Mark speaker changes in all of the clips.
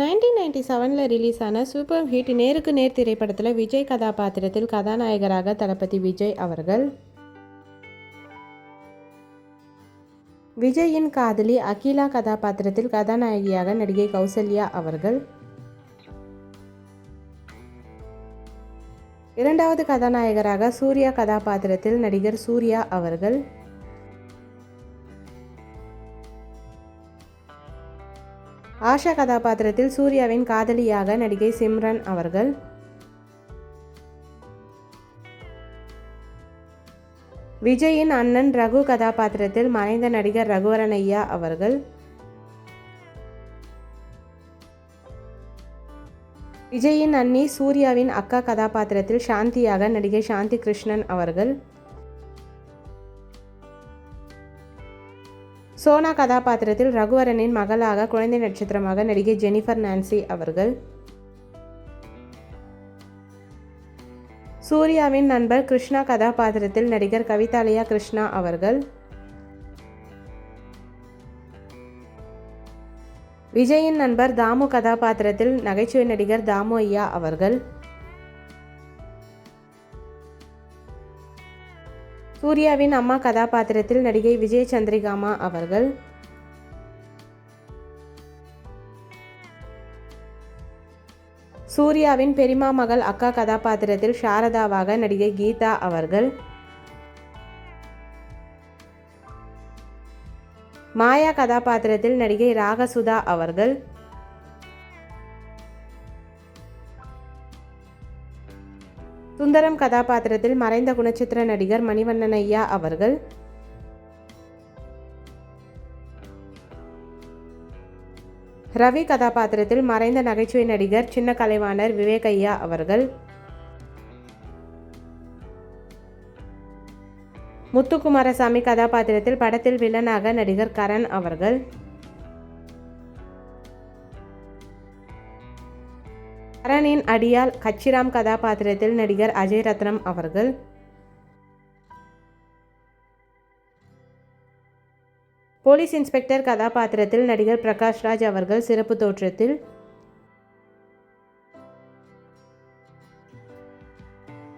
Speaker 1: Nineteen ninety செவனில் release ஆன super hit Nerukku Ner திரைப்படத்தில் விஜய் கதாபாத்திரத்தில் கதாநாயகராக தளபதி விஜய் அவர்கள். விஜயின் காதலி அகிலா கதாபாத்திரத்தில் கதாநாயகியாக நடிகை கௌசல்யா அவர்கள். இரண்டாவது கதாநாயகராக சூர்யா கதாபாத்திரத்தில் நடிகர் சூர்யா அவர்கள். ஆஷா கதாபாத்திரத்தில் சூர்யாவின் காதலியாக நடிகை சிம்ரன் அவர்கள். விஜயின் அண்ணன் ரகு கதாபாத்திரத்தில் மறைந்த நடிகர் ரகுவரன் ஐயா அவர்கள். விஜயின் அண்ணி சூர்யாவின் அக்கா கதாபாத்திரத்தில் சாந்தியாக நடிகை சாந்தி கிருஷ்ணன் அவர்கள். சோனா கதாபாத்திரத்தில் ரகுவரனின் மகளாக குழந்தை நட்சத்திரமாக நடிகை ஜெனிஃபர் நான்சி அவர்கள். சூர்யாவின் நண்பர் கிருஷ்ணா கதாபாத்திரத்தில் நடிகர் கவிதாலயா கிருஷ்ணா அவர்கள். விஜயின் நண்பர் தாமு கதாபாத்திரத்தில் நகைச்சுவை நடிகர் தாமு ஐயா அவர்கள். சூர்யாவின் அம்மா கதாபாத்திரத்தில் நடிகை விஜய் சந்திரிகாமா அவர்கள். சூர்யாவின் பெரிமா மகள் அக்கா கதாபாத்திரத்தில் சாரதாவாக நடிகை கீதா அவர்கள். மாயா கதாபாத்திரத்தில் நடிகை ராகசுதா அவர்கள். சுந்தரம் கதாபாத்திரத்தில் மறைந்த குணச்சித்திர நடிகர் மணிவண்ணன் ஐயா அவர்கள். ரவி கதாபாத்திரத்தில் மறைந்த நகைச்சுவை நடிகர் சின்ன கலைவாணர் விவேக் ஐயா அவர்கள். முத்துக்குமாரசாமி கதாபாத்திரத்தில் படத்தில் வில்லனாக நடிகர் கரண் அவர்கள். சரணின் அடியால் கச்சிராம் கதாபாத்திரத்தில் நடிகர் அஜய் ரத்னம் அவர்கள். போலீஸ் இன்ஸ்பெக்டர் கதாபாத்திரத்தில் நடிகர் பிரகாஷ்ராஜ் அவர்கள் சிறப்பு தோற்றத்தில்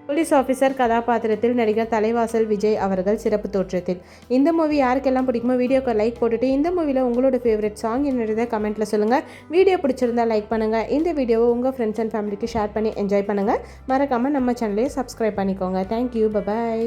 Speaker 1: போலீஸ் ஆஃபீஸர் கதாபாத்திரத்தில் நடிகர் தலைவாசல் விஜய் அவர்கள் சிறப்பு தோற்றத்தில். இந்த மூவி யாருக்கெல்லாம் பிடிக்குமோ வீடியோக்கு லைக் போட்டுட்டு இந்த மூவியில் உங்களோட ஃபேவரட் சாங் என்னதை கமெண்ட்டில் சொல்லுங்கள் வீடியோ பிடிச்சிருந்தா லைக் பண்ணுங்கள் இந்த வீடியோவை உங்கள் ஃப்ரெண்ட்ஸ் அண்ட் ஃபேமிலிக்கு ஷேர் பண்ணி என்ஜாய் பண்ணுங்கள் மறக்காமல் நம்ம சேனலையும் சப்ஸ்கிரைப் பண்ணிக்கோங்க. Thank you bye bye